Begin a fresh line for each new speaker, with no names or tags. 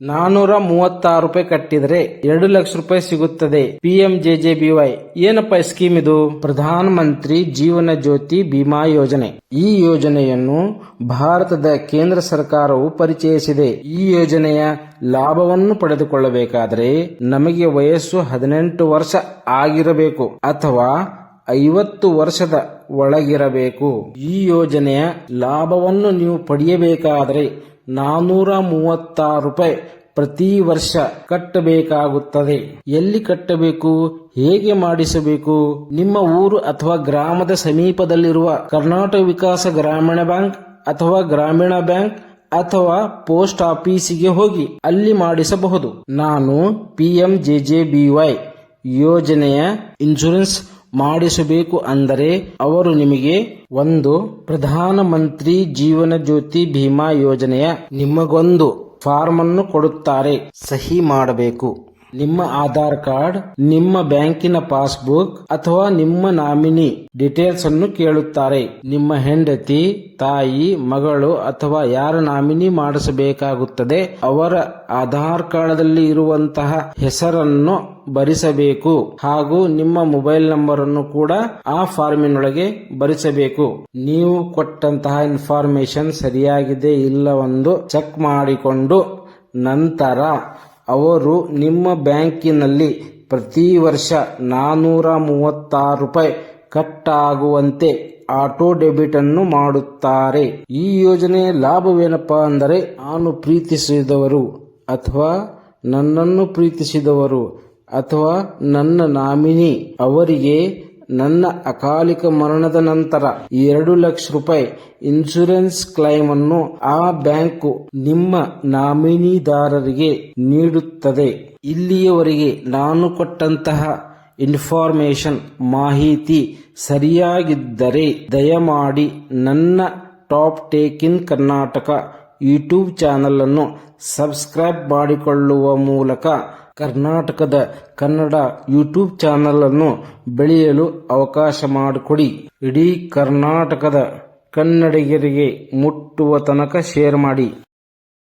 ನಾನೂರ ಮೂವತ್ತಾರು ರೂಪಾಯಿ ಕಟ್ಟಿದ್ರೆ ಎರಡು ಲಕ್ಷ ರೂಪಾಯಿ ಸಿಗುತ್ತದೆ. P M J J B Y ಏನಪ್ಪ ಸ್ಕೀಮ್ ಇದು? ಪ್ರಧಾನ ಮಂತ್ರಿ ಜೀವನ ಜ್ಯೋತಿ ಬಿಮಾ ಯೋಜನೆ. ಈ ಯೋಜನೆಯನ್ನು ಭಾರತದ ಕೇಂದ್ರ ಸರ್ಕಾರವು ಪರಿಚಯಿಸಿದೆ. ಈ ಯೋಜನೆಯ ಲಾಭವನ್ನು ಪಡೆದುಕೊಳ್ಳಬೇಕಾದರೆ ನಮಗೆ ವಯಸ್ಸು ಹದಿನೆಂಟು ವರ್ಷ ಆಗಿರಬೇಕು ಅಥವಾ ಐವತ್ತು ವರ್ಷದ ಒಳಗಿರಬೇಕು. ಈ ಯೋಜನೆಯ ಲಾಭವನ್ನು ನೀವು ಪಡೆಯಬೇಕಾದರೆ ನಾನೂರ ಮೂವತ್ತಾರು ರೂಪಾಯಿ ಪ್ರತಿ ವರ್ಷ ಕಟ್ಟಬೇಕಾಗುತ್ತದೆ. ಎಲ್ಲಿ ಕಟ್ಟಬೇಕು, ಹೇಗೆ ಮಾಡಿಸಬೇಕು, ನಿಮ್ಮ ಊರು ಅಥವಾ ಗ್ರಾಮದ ಸಮೀಪದಲ್ಲಿರುವ ಕರ್ನಾಟಕ ವಿಕಾಸ ಗ್ರಾಮೀಣ ಬ್ಯಾಂಕ್ ಅಥವಾ ಗ್ರಾಮೀಣ ಬ್ಯಾಂಕ್ ಅಥವಾ ಪೋಸ್ಟ್ ಆಫೀಸಿಗೆ ಹೋಗಿ ಅಲ್ಲಿ ಮಾಡಿಸಬಹುದು. ನಾನು ಪಿ ಎಂ ಯೋಜನೆಯ ಇನ್ಶೂರೆನ್ಸ್ ಮಾಡಿಸಬೇಕು ಅಂದರೆ ಅವರು ನಿಮಗೆ ಒಂದು ಪ್ರಧಾನ ಮಂತ್ರಿ ಜೀವನ ಜ್ಯೋತಿ ಬಿಮಾ ಯೋಜನೆಯ ನಿಮಗೊಂದು ಫಾರ್ಮ್ ಅನ್ನು ಕೊಡುತ್ತಾರೆ. ಸಹಿ ಮಾಡಬೇಕು. ನಿಮ್ಮ ಆಧಾರ್ ಕಾರ್ಡ್, ನಿಮ್ಮ ಬ್ಯಾಂಕಿನ ಪಾಸ್ಬುಕ್ ಅಥವಾ ನಿಮ್ಮ ನಾಮಿನಿ ಡೀಟೇಲ್ಸ್ ಅನ್ನು ಕೇಳುತ್ತಾರೆ. ನಿಮ್ಮ ಹೆಂಡತಿ, ತಾಯಿ, ಮಗಳು ಅಥವಾ ಯಾರ ನಾಮಿನಿ ಮಾಡಿಸಬೇಕಾಗುತ್ತದೆ, ಅವರ ಆಧಾರ್ ಕಾರ್ಡ್ದಲ್ಲಿ ಇರುವಂತಹ ಹೆಸರನ್ನು ಭರಿಸಬೇಕು ಹಾಗೂ ನಿಮ್ಮ ಮೊಬೈಲ್ ನಂಬರ್ ಅನ್ನು ಕೂಡ ಆ ಫಾರ್ಮಿನೊಳಗೆ ಭರಿಸಬೇಕು. ನೀವು ಕೊಟ್ಟಂತಹ ಇನ್ಫಾರ್ಮೇಶನ್ ಸರಿಯಾಗಿದೆ ಇಲ್ಲವೆಂದು ಚೆಕ್ ಮಾಡಿಕೊಂಡು ನಂತರ ಅವರು ನಿಮ್ಮ ಬ್ಯಾಂಕಿನಲ್ಲಿ ಪ್ರತಿ ವರ್ಷ ನಾನೂರ ಮೂವತ್ತಾರು ರೂಪಾಯಿ ಕಟ್ಟಾಗುವಂತೆ ಆಟೋ ಡೆಬಿಟ್ ಅನ್ನು ಮಾಡುತ್ತಾರೆ. ಈ ಯೋಜನೆಯ ಲಾಭವೇನಪ್ಪ ಅಂದರೆ ನಾನು ಪ್ರೀತಿಸಿದವರು ಅಥವಾ ನನ್ನನ್ನು ಪ್ರೀತಿಸಿದವರು ಅಥವಾ ನನ್ನ ನಾಮಿನಿ ಅವರಿಗೆ ನನ್ನ ಅಕಾಲಿಕ ಮರಣದ ನಂತರ ಎರಡು ಲಕ್ಷ ರೂಪಾಯಿ ಇನ್ಶೂರೆನ್ಸ್ ಕ್ಲೈಮ್ ಅನ್ನು ಆ ಬ್ಯಾಂಕು ನಿಮ್ಮ ನಾಮಿನಿದಾರರಿಗೆ ನೀಡುತ್ತದೆ. ಇಲ್ಲಿಯವರೆಗೆ ನಾನು ಕೊಟ್ಟಂತಹ ಇನ್ಫಾರ್ಮೇಶನ್ ಮಾಹಿತಿ ಸರಿಯಾಗಿದ್ದರೆ ದಯಮಾಡಿ ನನ್ನ top take in Karnataka YouTube channel ಅನ್ನು ಸಬ್ಸ್ಕ್ರೈಬ್ ಮಾಡಿಕೊಳ್ಳುವ ಮೂಲಕ ಕರ್ನಾಟಕದ ಕನ್ನಡ ಯೂಟ್ಯೂಬ್ ಚಾನೆಲ್ ಅನ್ನು ಬೆಳೆಯಲು ಅವಕಾಶ ಮಾಡಿಕೊಡಿ. ಇಡೀ ಕರ್ನಾಟಕದ ಕನ್ನಡಿಗರಿಗೆ ಮುಟ್ಟುವ ತನಕ ಶೇರ್ ಮಾಡಿ.